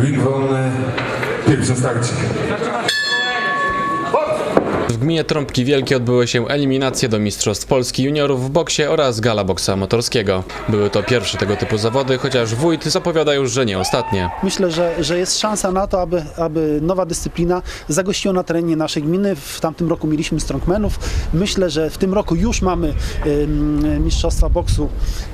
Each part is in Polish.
Ring wolny, pierwsze starcie. W gminie Trąbki Wielkie odbyły się eliminacje do Mistrzostw Polski Juniorów w boksie oraz gala boksa motorskiego. Były to pierwsze tego typu zawody, chociaż wójt zapowiada już, że nie ostatnie. Myślę, że, że jest szansa na to, aby, aby nowa dyscyplina zagościła na terenie naszej gminy. W tamtym roku mieliśmy strongmenów. Myślę, że w tym roku już mamy ym, mistrzostwa boksu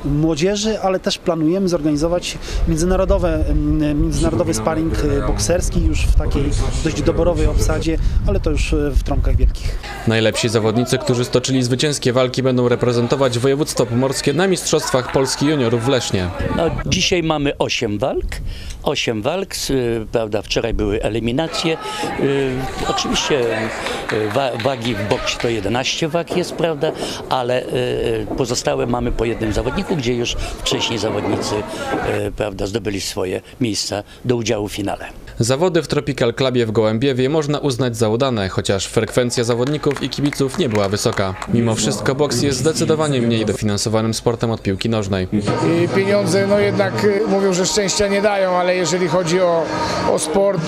młodzieży, ale też planujemy zorganizować międzynarodowe, ym, międzynarodowy sparring y, bokserski już w takiej dość doborowej obsadzie, ale to już y, w Trąbkach Wielkich. Najlepsi zawodnicy, którzy stoczyli zwycięskie walki, będą reprezentować województwo pomorskie na Mistrzostwach Polski Juniorów w Lesznie. No, dzisiaj mamy 8 walk. 8 walk, y, prawda, wczoraj były eliminacje. Y, oczywiście y, wa, wagi w boksie to 11 wag jest, prawda, ale pozostałe mamy po jednym zawodniku, gdzie już wcześniej zawodnicy prawda, zdobyli swoje miejsca do udziału w finale. Zawody w Tropical Clubie w Gołębiewie można uznać za udane, chociaż frekwencja zawodników i kibiców nie była wysoka. Mimo wszystko boks jest zdecydowanie mniej dofinansowanym sportem od piłki nożnej. I pieniądze no jednak y, mówią, że szczęścia nie dają, ale jeżeli chodzi o, o sport,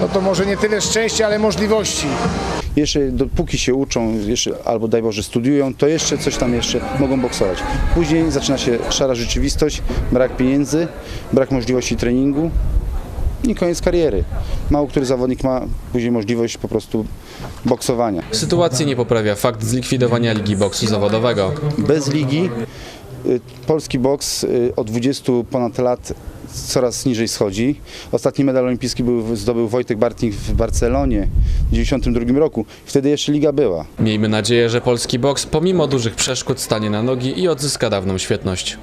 no to może nie tyle szczęścia, ale możliwości. jeszcze dopóki się uczą, jeszcze, albo daj Boże studiują, to jeszcze coś tam jeszcze mogą boksować. Później zaczyna się szara rzeczywistość, brak pieniędzy, brak możliwości treningu i koniec kariery. Mało który zawodnik ma później możliwość po prostu boksowania. Sytuacji nie poprawia fakt zlikwidowania Ligi Boksu Zawodowego. Bez ligi y, polski boks y, od 20 ponad lat coraz niżej schodzi. Ostatni medal olimpijski był, zdobył Wojtek Bartnik w Barcelonie w 1992 roku. Wtedy jeszcze liga była. Miejmy nadzieję, że polski boks pomimo dużych przeszkód stanie na nogi i odzyska dawną świetność.